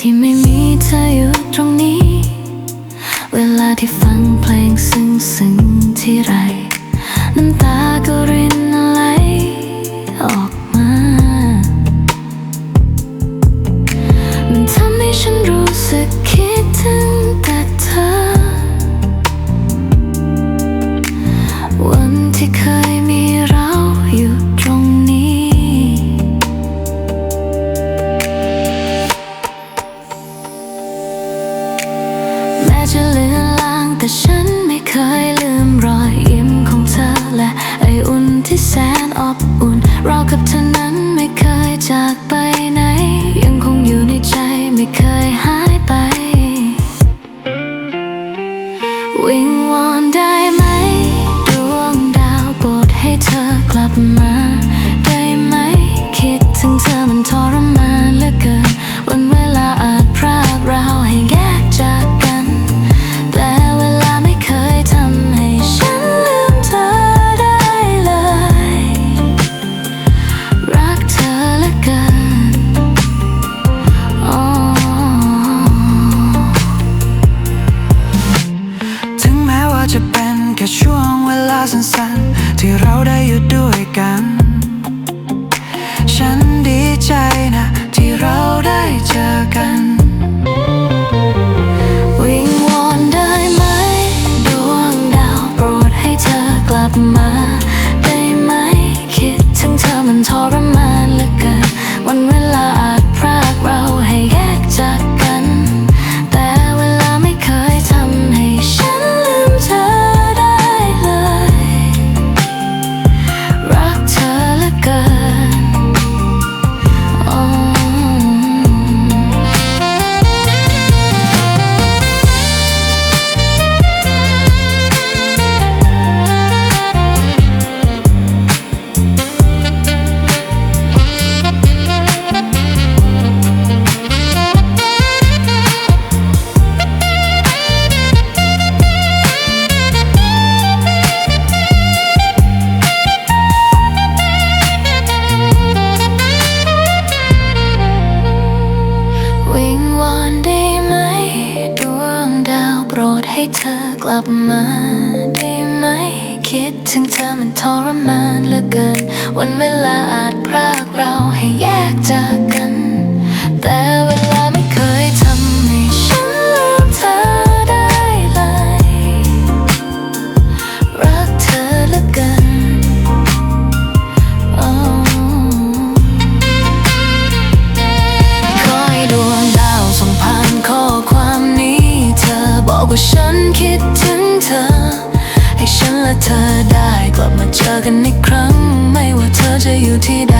ที่ไม่มีเธออยู่ตรงนี้ เวลาที่ฟังเพลงซึ้งซึ้งที่ไร น้ำตาก็รินไหลออกมา มันทำให้ฉันรู้สึกคิดถึงแต่เธอ วันที่เคย เรากับเธอนั้นไม่เคยจากไปไหน ยังคงอยู่ในใจไม่เคยหายไป วิงวอนได้ไหม ดวงดาวโปรดให้เธอกลับมา ได้ไหม คิดถึงเธอมันทอ แค่ช่วงเวลาสั้นๆ ที่เราได้อยู่ด้วยกัน ฉันดีใจนะ ที่เราได้เจอกัน วิงวอนได้ไหม ดวงดาวโปรดให้เธอกลับมา ได้ไหม คิดถึงเธอมันทรมาน ให้เธอกลับมาได้ไหม คิดถึงเธอมันทรมานเหลือเกิน วันเวลาอาจพรากเราให้แยกจากกัน แต่เวลาไม่เคยทำให้ฉันลืมเธอได้เลย รักเธอเหลือเกินอ๋อ คิดถึงเธอ ให้ฉันและเธอได้กลับมาเจอกันอีกครั้ง ไม่ว่าเธอจะอยู่ที่ใด